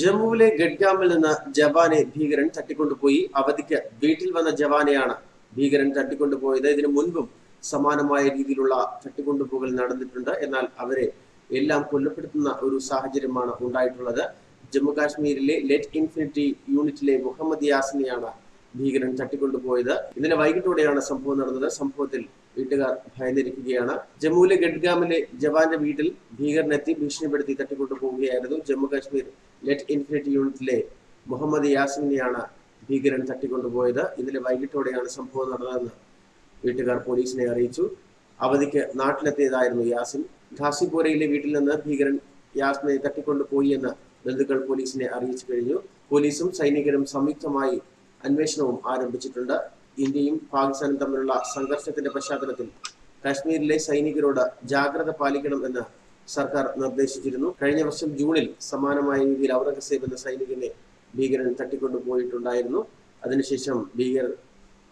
ജമ്മുവിലെ ഗഡ്ഗാമിൽ നിന്ന് ജവാനെ ഭീകരൻ തട്ടിക്കൊണ്ടുപോയി. അവധിക്ക് വീട്ടിൽ വന്ന ജവാനെയാണ് ഭീകരൻ തട്ടിക്കൊണ്ടുപോയത്. ഇതിനു മുൻപും സമാനമായ രീതിയിലുള്ള തട്ടിക്കൊണ്ടുപോകൽ നടന്നിട്ടുണ്ട്. എന്നാൽ അവരെ എല്ലാം കൊല്ലപ്പെടുത്തുന്ന ഒരു സാഹചര്യമാണ് ഉണ്ടായിട്ടുള്ളത്. ജമ്മു കാശ്മീരിലെ ലെറ്റ് ഇൻഫിനിറ്റി യൂണിറ്റിലെ മുഹമ്മദ് യാസിനെയാണ് ഭീകരൻ തട്ടിക്കൊണ്ടുപോയത്. ഇന്നലെ വൈകിട്ടോടെയാണ് സംഭവം നടന്നത്. സംഭവത്തിൽ വീട്ടുകാർ ഭയന്നിരിക്കുകയാണ്. ജമ്മുവിലെ ഗഡ്ഗാമിലെ ജവാന്റെ വീട്ടിൽ ഭീകരനെത്തി ഭീഷണിപ്പെടുത്തി തട്ടിക്കൊണ്ടുപോവുകയായിരുന്നു. ജമ്മു കാശ്മീർ ലെറ്റ് ഇൻഫിനിറ്റി യൂണിറ്റിലെ മുഹമ്മദ് യാസിനെയാണ് ഭീകരൻ തട്ടിക്കൊണ്ടുപോയത്. ഇന്നലെ വൈകിട്ടോടെയാണ് സംഭവം നടന്നതെന്ന് വീട്ടുകാർ പോലീസിനെ അറിയിച്ചു. അവധിക്ക് നാട്ടിലെത്തിയതായിരുന്നു യാസിൻ. ഖാസിപോരയിലെ വീട്ടിൽ നിന്ന് ഭീകരൻ യാസിനെ തട്ടിക്കൊണ്ടുപോയി എന്ന് ബന്ധുക്കൾ പോലീസിനെ അറിയിച്ചു കഴിഞ്ഞു. പോലീസും സൈനികരും സംയുക്തമായി അന്വേഷണവും ആരംഭിച്ചിട്ടുണ്ട്. ഇന്ത്യയും പാകിസ്ഥാനും തമ്മിലുള്ള സംഘർഷത്തിന്റെ പശ്ചാത്തലത്തിൽ കാശ്മീരിലെ സൈനികരോട് ജാഗ്രത പാലിക്കണം എന്ന് സർക്കാർ നിർദ്ദേശിച്ചിരുന്നു. കഴിഞ്ഞ വർഷം ജൂണിൽ സമാനമായ രീതിയിൽ ഔറംഗസേബ് എന്ന സൈനികനെ ഭീകരൻ തട്ടിക്കൊണ്ടുപോയിട്ടുണ്ടായിരുന്നു അതിനുശേഷം ഭീകരർ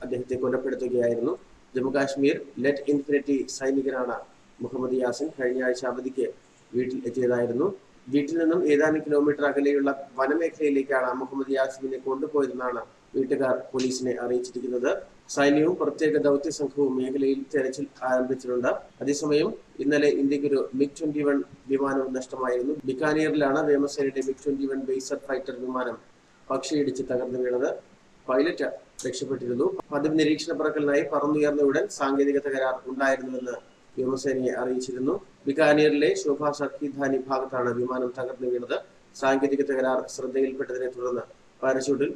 അദ്ദേഹത്തെ കൊലപ്പെടുത്തുകയായിരുന്നു. ജമ്മു കാശ്മീർ ലെറ്റ് ഇൻഫിനിറ്റി സൈനികനാണ് മുഹമ്മദ് യാസിൻ കഴിഞ്ഞ ആഴ്ച അവധിക്ക് വീട്ടിൽ എത്തിയതായിരുന്നു. വീട്ടിൽ നിന്നും ഏതാനും കിലോമീറ്റർ അകലെയുള്ള വനമേഖലയിലേക്കാണ് മുഹമ്മദ് യാസിമിനെ കൊണ്ടുപോയതെന്നാണ് വീട്ടുകാർ പോലീസിനെ അറിയിച്ചിരിക്കുന്നത്. സൈന്യവും പ്രത്യേക ദൗത്യ സംഘവും മേഖലയിൽ തെരച്ചിൽ ആരംഭിച്ചിട്ടുണ്ട്. അതേസമയം ഇന്നലെ ഇന്ത്യയ്ക്ക് ഒരു മിഗ് ട്വന്റി വൺ വിമാനവും നഷ്ടമായിരുന്നു. ബിക്കാനീറിലാണ് വ്യോമസേനയുടെ MiG twenty one bison fighter വിമാനം പക്ഷിയിടിച്ച് തകർന്നു വീണത്. പൈലറ്റ് രക്ഷപ്പെട്ടിരുന്നു. പതിവ് നിരീക്ഷണ പറക്കലിനായി പറന്നുയർന്ന ഉടൻ സാങ്കേതിക തകരാർ ഉണ്ടായിരുന്നുവെന്ന് വ്യോമസേനയെ അറിയിച്ചിരുന്നു. ബിക്കാനീറിലെ ശോഭ സഖിധാനി ഭാഗത്താണ് വിമാനം തകർന്നു വീണത്. സാങ്കേതിക തകരാർ ശ്രദ്ധയിൽപ്പെട്ടതിനെ തുടർന്ന് പാരച്യൂട്ടിൽ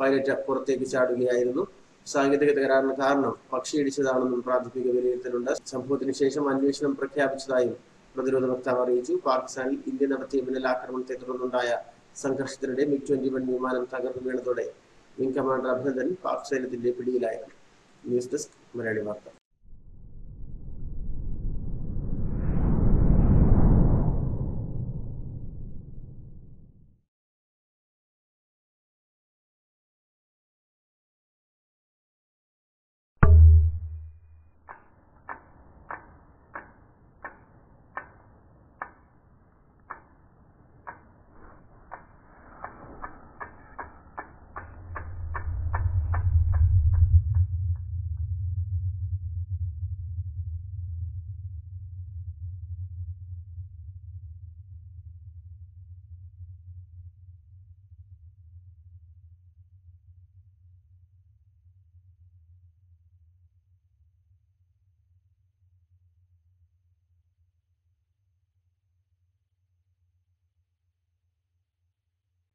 പൈലറ്റ് പുറത്തേക്ക് ചാടുകയായിരുന്നു. സാങ്കേതിക തകരാറിന് കാരണം പക്ഷിയിടിച്ചതാണെന്നും പ്രാഥമിക വിലയിരുത്തലുണ്ട്. സംഭവത്തിന് ശേഷം അന്വേഷണം പ്രഖ്യാപിച്ചതായും പ്രതിരോധ വക്താവ് അറിയിച്ചു. പാകിസ്ഥാനിൽ ഇന്ത്യ നടത്തിയ മിന്നലാക്രമണത്തെ തുടർന്നുണ്ടായ സംഘർഷത്തിനിടെ മിഗ് ട്വന്റി വൺ വിമാനം തകർന്നു വീണതോടെ വിംഗ് കമാൻഡർ അഭിനന്ദൻ പാക് സൈന്യത്തിന്റെ പിടിയിലായിരുന്നു. ന്യൂസ് ഡെസ്ക് മലയാളി വാർത്ത.